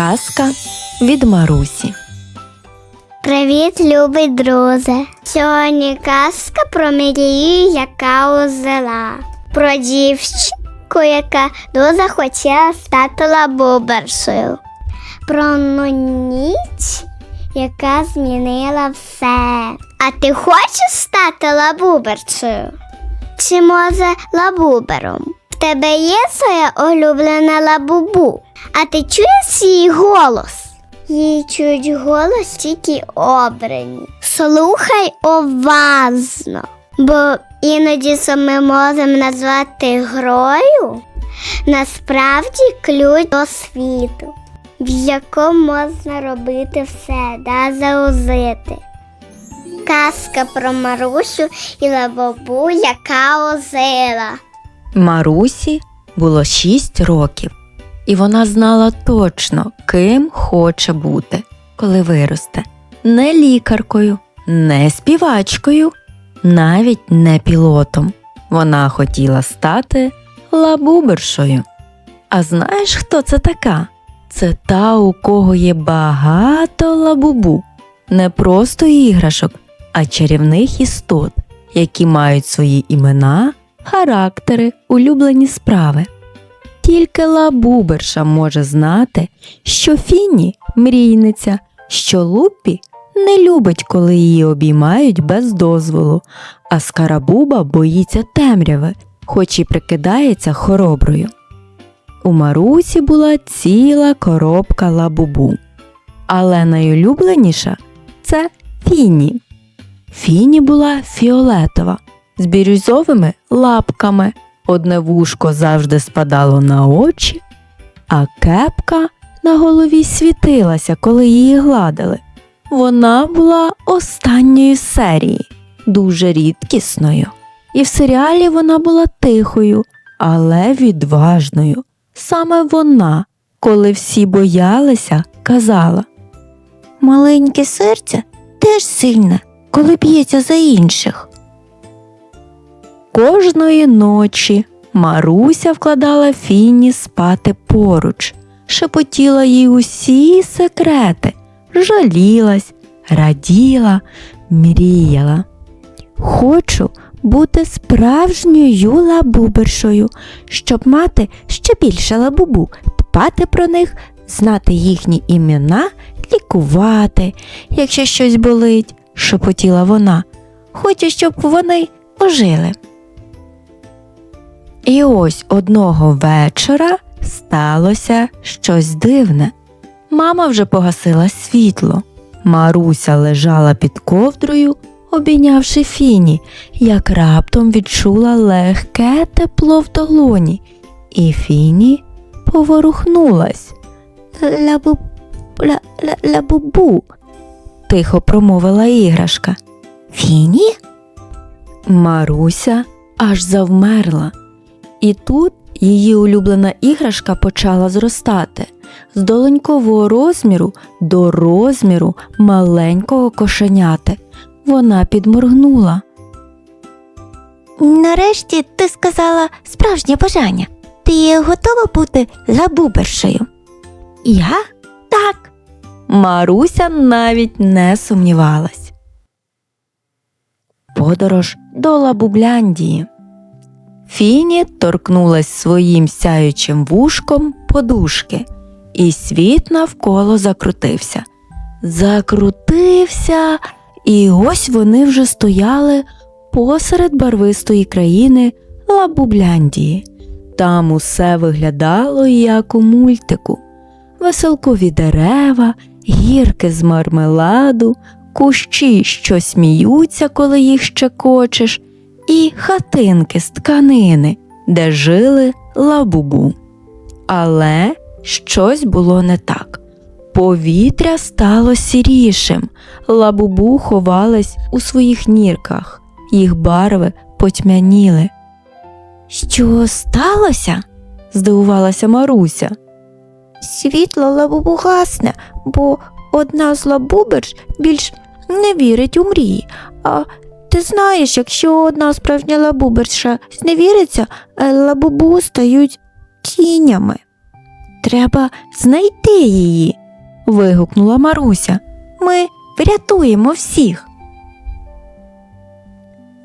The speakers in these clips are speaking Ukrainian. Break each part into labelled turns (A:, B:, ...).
A: Казка від Марусі.
B: Привіт, любий друже! Сьогодні казка про Мірію, яка узела. Про дівчинку, яка дуже хотіла стати лабубершою. Про ніч, яка змінила все. А ти хочеш стати лабубершою? Чи може лабубером? Тебе є своя улюблена лабубу, а ти чуєш її голос? Їй чують голос тільки обрані. Слухай уважно, бо іноді що ми можемо назвати грою, насправді ключ до світу, в якому можна робити все, да заузити. Казка про Марусю і лабобу, яка озила.
A: Марусі було шість років, і вона знала точно, ким хоче бути, коли виросте. Не лікаркою, не співачкою, навіть не пілотом. Вона хотіла стати лабубершою. А знаєш, хто це така? Це та, у кого є багато лабубу, не просто іграшок, а чарівних істот, які мають свої імена, характери, улюблені справи. Тільки лабуберша може знати, що Фіні мрійниця, що Лупі не любить, коли її обіймають без дозволу, а Скарабуба боїться темряви, хоч і прикидається хороброю. У Марусі була ціла коробка лабубу, але найулюбленіша це Фіні. Фіні була фіолетова з бірюзовими лапками. Одне вушко завжди спадало на очі, а кепка на голові світилася, коли її гладили. Вона була останньої серії, дуже рідкісною. І в серіалі вона була тихою, але відважною. Саме вона, коли всі боялися, казала Маленьке серце теж сильне, коли б'ється за інших. Кожної ночі Маруся вкладала Фіні спати поруч, шепотіла їй усі секрети, жалілась, раділа, мріяла. Хочу бути справжньою лабубершою, щоб мати ще більше лабубу, дбати про них, знати їхні імена, лікувати, якщо щось болить, шепотіла вона. Хочу, щоб вони ожили. І ось одного вечора сталося щось дивне. Мама вже погасила світло. Маруся лежала під ковдрою, обійнявши фіні, як раптом відчула легке тепло в долоні, і фіні поворухнулась. Лабу... Ла... Ла... Лабубу, тихо промовила іграшка. Фіні? Маруся аж завмерла. І тут її улюблена іграшка почала зростати з доленькового розміру до розміру маленького кошеняти. Вона підморгнула. Нарешті ти сказала справжнє бажання. Ти готова бути лабубершею? Я? Так. Маруся навіть не сумнівалась. Подорож до Лабубляндії. Фіні торкнулась своїм сяючим вушком подушки, і світ навколо закрутився. Закрутився, і ось вони вже стояли посеред барвистої країни Лабубляндії. Там усе виглядало як у мультику. Веселкові дерева, гірки з мармеладу, кущі, що сміються, коли їх щекочеш, і хатинки з тканини, де жили лабубу. Але щось було не так. Повітря стало сірішим, лабубу ховались у своїх нірках, їх барви потьмяніли. Що сталося? здивувалася Маруся. Світло лабубу гасне, бо одна з лабуберж більш не вірить у мрії, а ти знаєш, якщо одна справжня лабуберша зневіриться, е, лабубу стають тінями. Треба знайти її. вигукнула Маруся. Ми врятуємо всіх.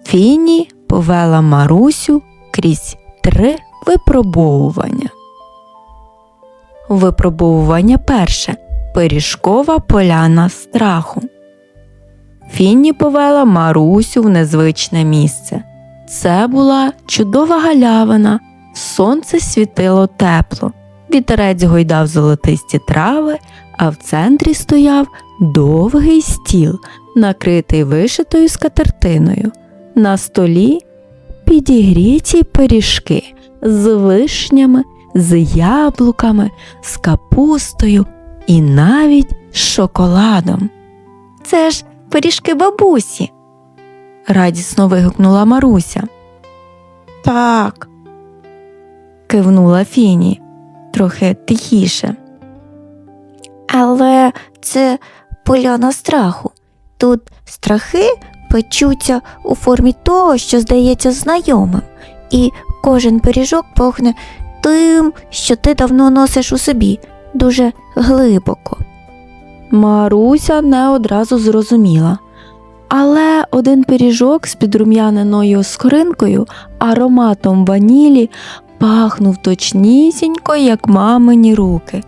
A: Фіні повела Марусю крізь три випробовування. Випробовування перше пиріжкова поляна страху. Фінні повела Марусю в незвичне місце. Це була чудова галявина, сонце світило тепло, вітерець гойдав золотисті трави, а в центрі стояв довгий стіл, накритий вишитою скатертиною. На столі підігріті пиріжки з вишнями, з яблуками, з капустою і навіть з шоколадом. Це ж пиріжки бабусі. радісно вигукнула Маруся. Так. кивнула Фіні трохи тихіше. Але це поляна страху. Тут страхи печуться у формі того, що здається знайомим, і кожен пиріжок пахне тим, що ти давно носиш у собі, дуже глибоко. Маруся не одразу зрозуміла. Але один пиріжок з підрум'яненою скоринкою, ароматом ванілі, пахнув точнісінько, як мамині руки.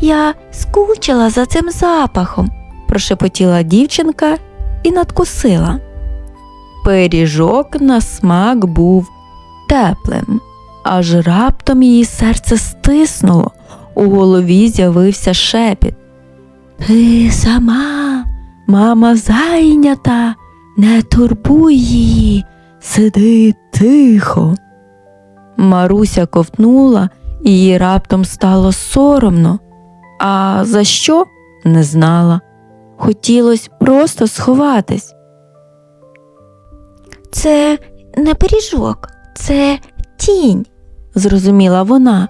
A: Я скучила за цим запахом, прошепотіла дівчинка і надкусила. Пиріжок на смак був теплим, аж раптом її серце стиснуло, у голові з'явився шепіт. Ти сама, мама зайнята, не турбуй її, сиди тихо. Маруся ковтнула, і їй раптом стало соромно. А за що не знала. Хотілося просто сховатись. Це не пиріжок, це тінь, зрозуміла вона.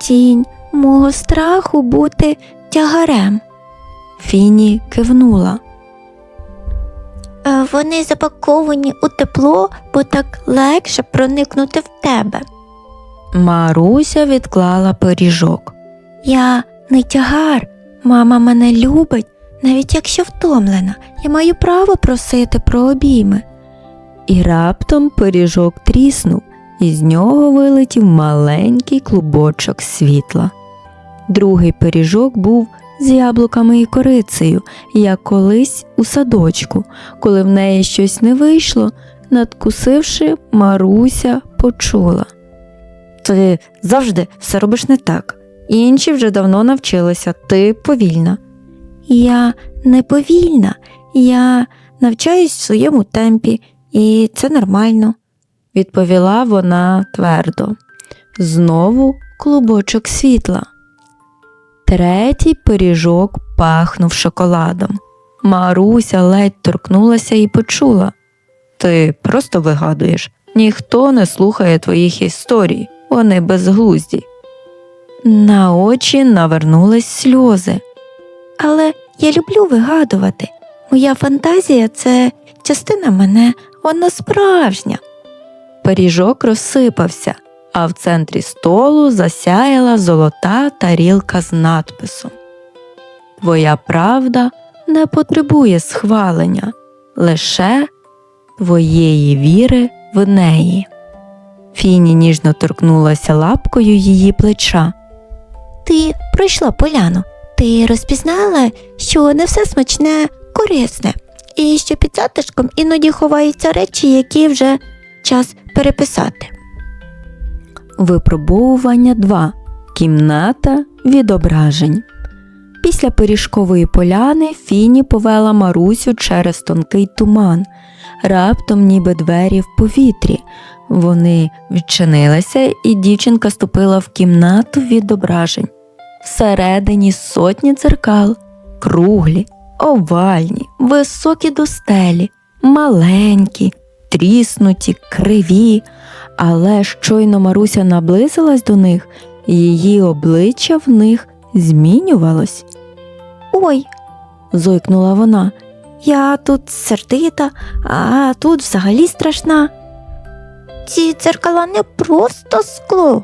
A: Тінь мого страху бути тягарем. Фіні кивнула. «Е, Вони запаковані у тепло, бо так легше проникнути в тебе. Маруся відклала пиріжок. Я не тягар, мама мене любить, навіть якщо втомлена, я маю право просити про обійми. І раптом пиріжок тріснув, і з нього вилетів маленький клубочок світла. Другий пиріжок був з яблуками і корицею, як колись у садочку, коли в неї щось не вийшло, надкусивши, Маруся почула. Ти завжди все робиш не так. Інші вже давно навчилися, ти повільна. Я не повільна, я навчаюсь в своєму темпі, і це нормально, відповіла вона твердо. Знову клубочок світла. Третій пиріжок пахнув шоколадом. Маруся ледь торкнулася і почула. Ти просто вигадуєш, ніхто не слухає твоїх історій, вони безглузді. На очі навернулись сльози. Але я люблю вигадувати. Моя фантазія це частина мене, вона справжня. Пиріжок розсипався, а в центрі столу засяяла золота тарілка з надписом. Твоя правда не потребує схвалення, лише твоєї віри в неї. Фіні ніжно торкнулася лапкою її плеча. Ти пройшла поляну. Ти розпізнала, що не все смачне корисне, і що під затишком іноді ховаються речі, які вже час переписати. Випробовування 2. Кімната відображень. Після пиріжкової поляни Фіні повела Марусю через тонкий туман, раптом ніби двері в повітрі. Вони відчинилися, і дівчинка ступила в кімнату відображень. Всередині сотні дзеркал, круглі, овальні, високі до стелі, маленькі, тріснуті, криві, але щойно Маруся наблизилась до них, її обличчя в них змінювалось. Ой, зойкнула вона, я тут сердита, а тут взагалі страшна. Ці дзеркала не просто скло,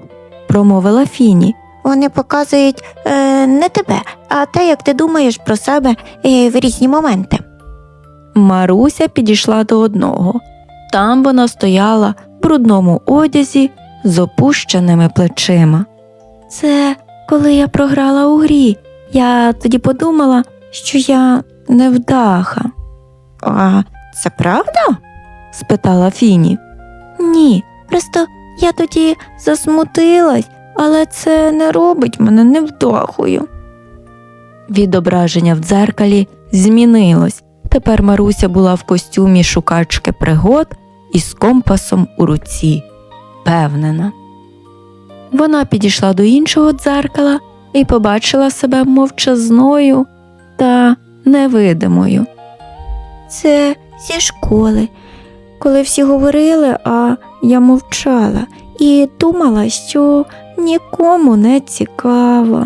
A: промовила Фіні. вони показують е, не тебе, а те, як ти думаєш про себе е, в різні моменти. Маруся підійшла до одного. Там вона стояла в брудному одязі з опущеними плечима. Це коли я програла у грі. Я тоді подумала, що я невдаха. А це правда? спитала Фіні. Ні, просто я тоді засмутилась, але це не робить мене невдахою. Відображення в дзеркалі змінилось. Тепер Маруся була в костюмі шукачки пригод і з компасом у руці, впевнена. Вона підійшла до іншого дзеркала і побачила себе мовчазною та невидимою. Це зі школи, коли всі говорили, а я мовчала і думала, що нікому не цікаво.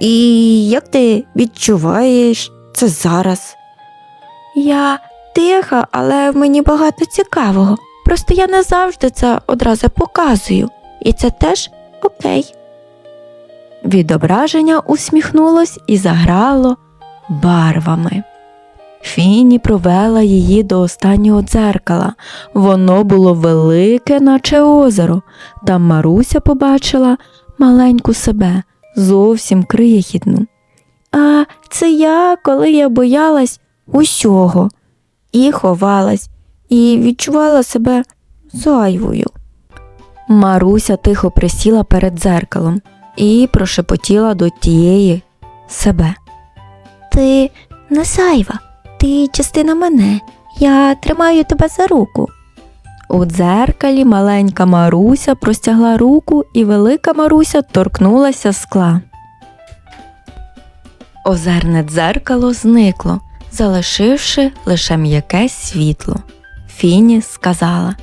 A: І як ти відчуваєш це зараз? Я тиха, але в мені багато цікавого. Просто я не завжди це одразу показую, і це теж окей. Відображення усміхнулось і заграло барвами. Фіні провела її до останнього дзеркала. Воно було велике, наче озеро. Там Маруся побачила маленьку себе, зовсім крихітну. А це я, коли я боялась усього і ховалась, і відчувала себе зайвою. Маруся тихо присіла перед дзеркалом і прошепотіла до тієї себе. Ти не зайва, ти частина мене. Я тримаю тебе за руку. У дзеркалі маленька Маруся простягла руку, і велика Маруся торкнулася скла. Озерне дзеркало зникло, залишивши лише м'яке світло. Фіні сказала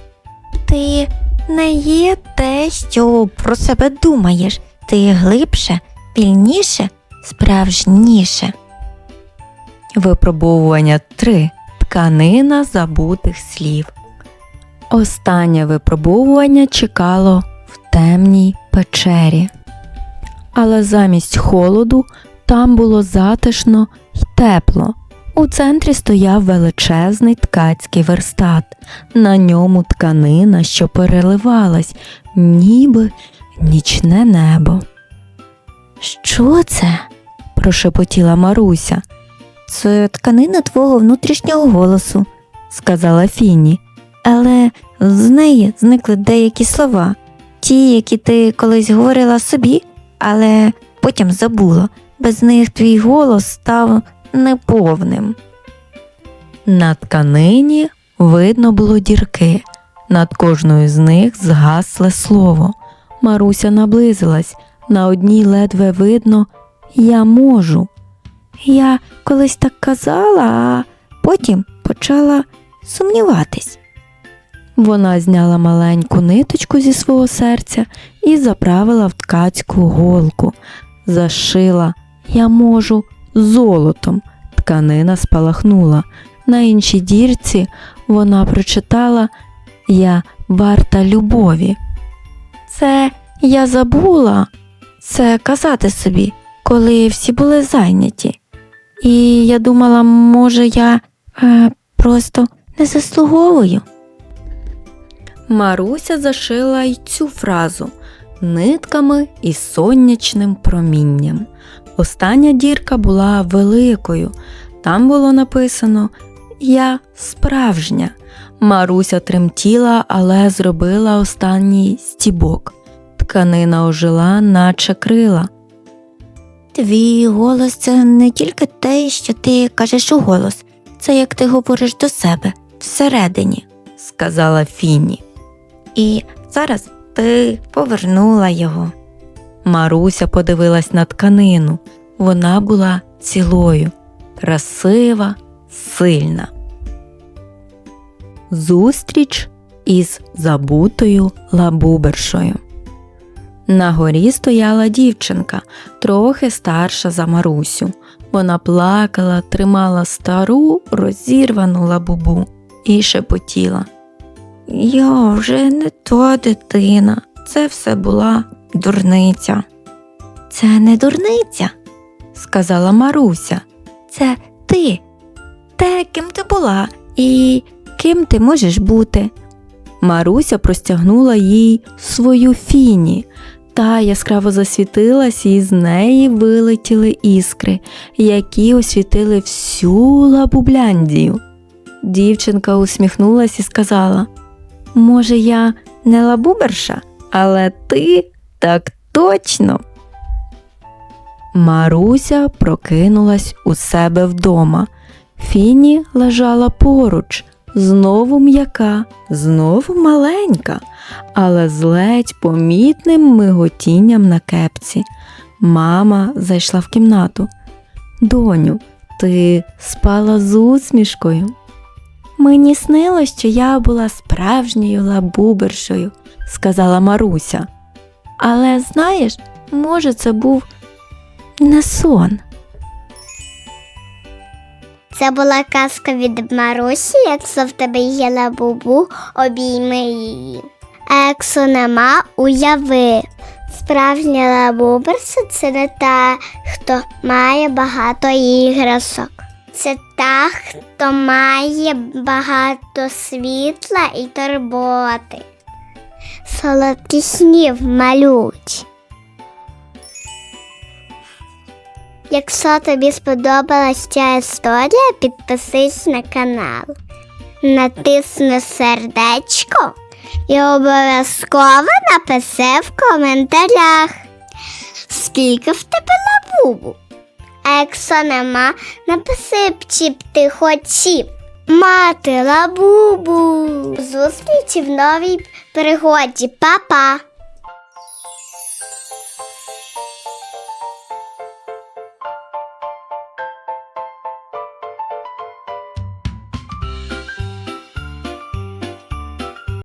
A: Ти не є те, що про себе думаєш. Ти глибше, пільніше, справжніше. Випробовування 3. Тканина забутих слів. Останнє випробовування чекало в темній печері. Але замість холоду там було затишно й тепло. У центрі стояв величезний ткацький верстат. На ньому тканина, що переливалась, ніби нічне небо. Що це? прошепотіла Маруся. Це тканина твого внутрішнього голосу, сказала Фіні. Але з неї зникли деякі слова, ті, які ти колись говорила собі, але потім забула. Без них твій голос став неповним. На тканині видно було дірки. Над кожною з них згасле слово. Маруся наблизилась. На одній ледве видно Я можу. Я колись так казала, а потім почала сумніватись. Вона зняла маленьку ниточку зі свого серця і заправила в ткацьку голку, зашила Я можу золотом. Тканина спалахнула. На іншій дірці вона прочитала Я варта любові. Це я забула це казати собі, коли всі були зайняті. І я думала, може, я е, просто не заслуговую. Маруся зашила й цю фразу нитками і сонячним промінням. Остання дірка була великою. Там було написано Я справжня. Маруся тремтіла, але зробила останній стібок. Тканина ожила, наче крила. Твій голос це не тільки те, що ти кажеш у голос, це як ти говориш до себе всередині, сказала Фіні. І зараз ти повернула його. Маруся подивилась на тканину. Вона була цілою, красива, сильна. Зустріч із забутою лабубершою. На горі стояла дівчинка, трохи старша за Марусю. Вона плакала, тримала стару розірвану лабубу і шепотіла. Я вже не та дитина, це все була дурниця. Це не дурниця, сказала Маруся. Це ти. Те, ким ти була, і ким ти можеш бути. Маруся простягнула їй свою фіні. Та яскраво засвітилась, і з неї вилетіли іскри, які освітили всю лабубляндію. Дівчинка усміхнулась і сказала: Може, я не лабуберша, але ти так точно. Маруся прокинулась у себе вдома. Фіні лежала поруч, знову м'яка, знову маленька, але з ледь помітним миготінням на кепці. Мама зайшла в кімнату. Доню, ти спала з усмішкою. Мені снилось, що я була справжньою лабубершою, сказала Маруся. Але знаєш, може, це був не сон.
B: Це була казка від Марусі, якщо в тебе є лабубу, обійми її. А якщо нема, уяви. Справжня лабуберса це не та, хто має багато іграшок. Це та, хто має багато світла і турботи. Солодкі снів малють. Якщо тобі сподобалась ця історія, підпишись на канал, натисни сердечко і обов'язково напиши в коментарях, скільки в тебе лабубу. А якщо нема, напиши б, чи б ти хотів мати лабубу. Зустрічі в новій пригоді. Па-па!